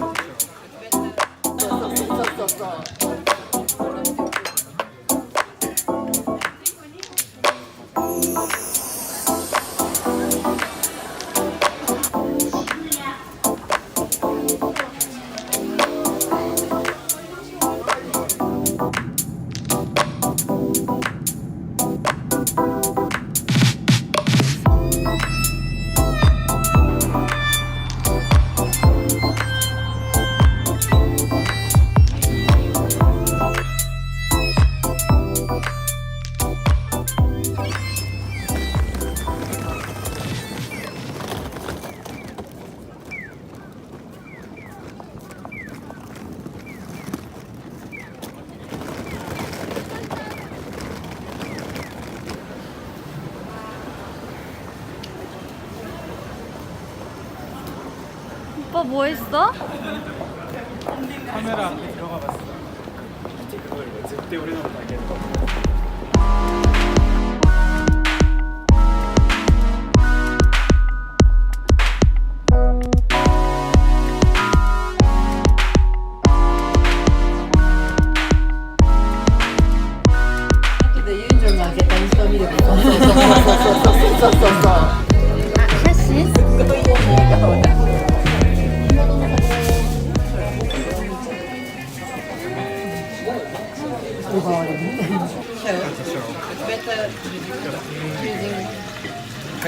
어 아빠 뭐 했어? 카메라 앞에 들어가 봤어. 그때 그걸 그때 우리는 막이랬 써, 써, 써, 써, 써, 써, 써, 써. は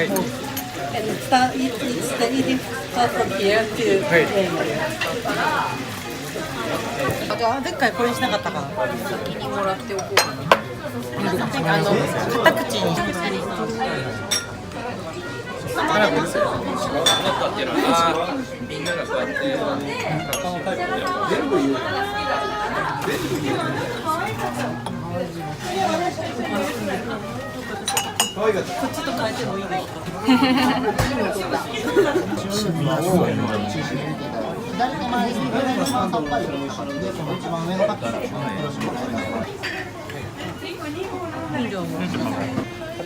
い。はい。あとあ前回これしなかったか先にもらっておこうかな。あの片口に。みんながこうやって。全部言う。 그치도 갈때 뭐 이거.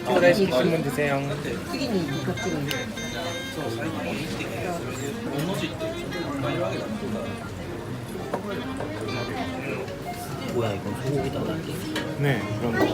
오래식 질문 드세요. 뭐야 이건 소고기다. 네, 그럼.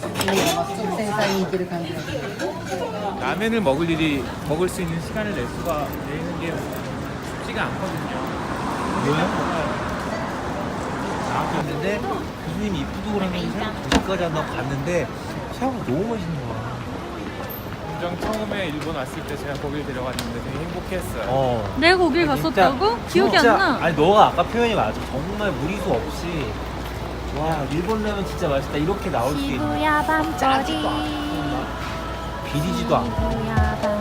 먹을 수 있는 라면을 먹을 일이 먹을 수 있는 시간을 낼 수가 내는 게 쉽지가 않거든요. 왜요? 나왔는데 교수님이 이쁘고 그러는 거기까지 한다고 갔는데 생각보다 너무 맛있는 거야. 공정 처음에 일본 왔을 때 제가 거길 데려갔는데 되게 행복했어요. 어. 내가 거길 갔었다고? 기억이 진짜- 나. 아니 너가 아까 표현이 맞아. 정말 무리수 없이 와 일본 라면 진짜 맛있다. 이렇게 나올 수 있는 시부야 밤거리. 비리지도 않고. 시부야 밤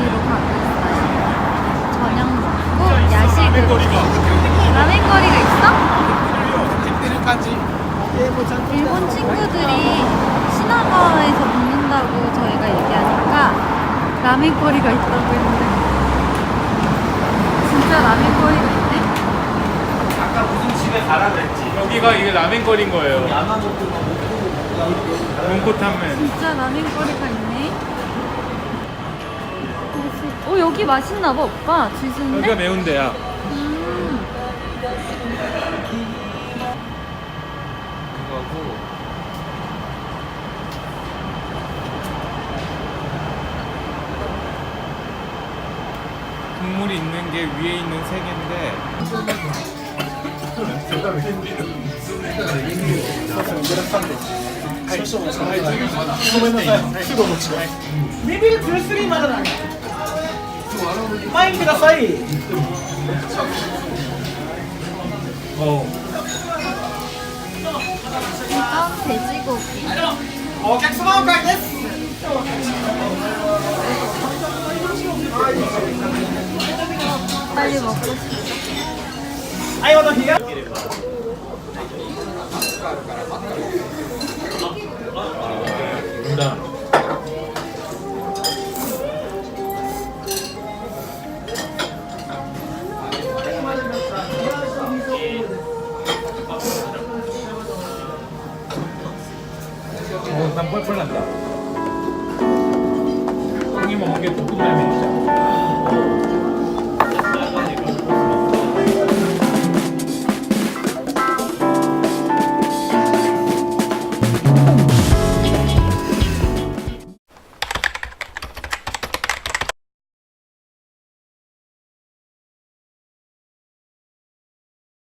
거리로 가고 있어요. 저녁 먹고 야식으로. 라멘 거리가 있어? 일본 친구들이 시나가와에서 먹는다고 저희가 얘기하니까 라멘 거리가 있다고 했는데 진짜 라멘 거리가 있네? 아까 무슨 집에 가라 그랬지 여기가 이게 라멘 거리인 거예요. 야마모토 먹고 눈코탕면. 진짜 라멘 거리가 있네 어 여기 맛있나 봐 오빠 주신데? 여기가 매운데야. 국물이 있는 게 위에 있는 세 개인데 어 이건 돼지고기. 빨리 먹고 싶어. 어, 난 뻘뻘 난다. 형이 먹은 게 볶음라면이죠.